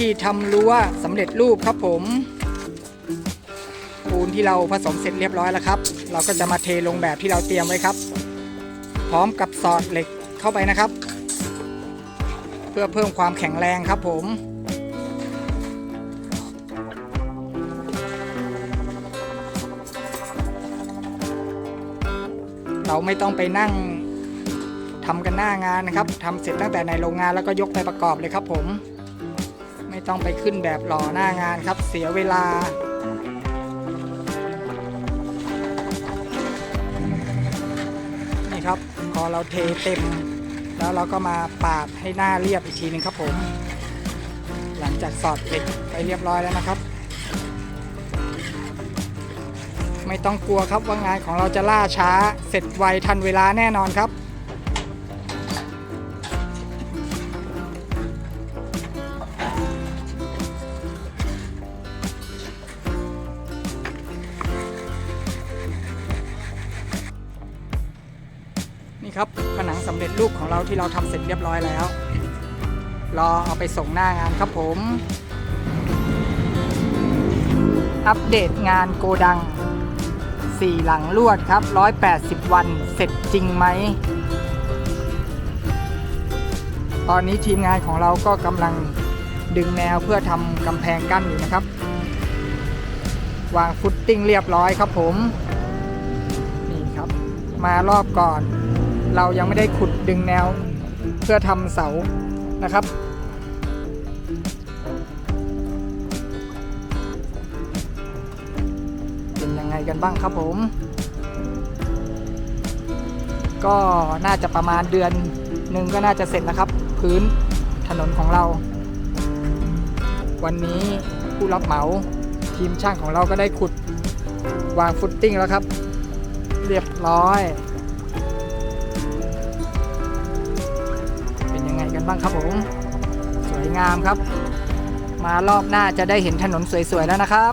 ธีทำรั้วสำเร็จรูปครับผมปูนที่เราผสมเสร็จเรียบร้อยแล้วครับ เราก็จะมาเทลงแบบที่เราเตรียมไว้ครับ พร้อมกับสอดเหล็กเข้าไปนะครับ เพื่อเพิ่มความแข็งแรงครับผมเราไม่ต้องไปนั่งทำกันหน้างานนะครับทำเสร็จตั้งแต่ในโรงงานแล้วก็ยกไปประกอบเลยครับผม ไม่ต้องไปขึ้นแบบหล่อหน้างานครับเสียเวลา นี่ครับพอเราเทเต็ม แล้วเราก็มาปาดให้หน้าเรียบอีกทีหนึงครับผม หลังจากสอดเหล็กไปเรียบร้อยแล้วนะครับ ไม่ต้องกลัวครับว่างานของเราจะล่าช้าเสร็จไวทันเวลาแน่นอนครับ นี่ครับผนังสำเร็จรูปของเราที่เราทำเสร็จเรียบร้อยแล้ว รอเอาไปส่งหน้างานครับผม อัปเดตงานโกดัง 4 หลังลวดครับ 180 วันเสร็จจริงไหม ตอนนี้ทีมงานของเราก็กำลังดึงแนวเพื่อทำกำแพงกั้นอยู่นะครับ วางฟุตติ้งเรียบร้อยครับผม นี่ครับ มารอบก่อน เรายังไม่ได้ขุดดึงแนวเพื่อทำเสานะครับ เป็นยังไงกันบ้างครับผม ก็น่าจะประมาณเดือนหนึ่งก็น่าจะเสร็จแล้วครับ พื้นถนนของเรา วันนี้ผู้รับเหมาทีมช่างของเราก็ได้ขุดวางฟุตติ้งแล้วครับ เรียบร้อย บ้างครับผม สวยงามครับ มารอบหน้าจะได้เห็นถนนสวยๆแล้วนะครับ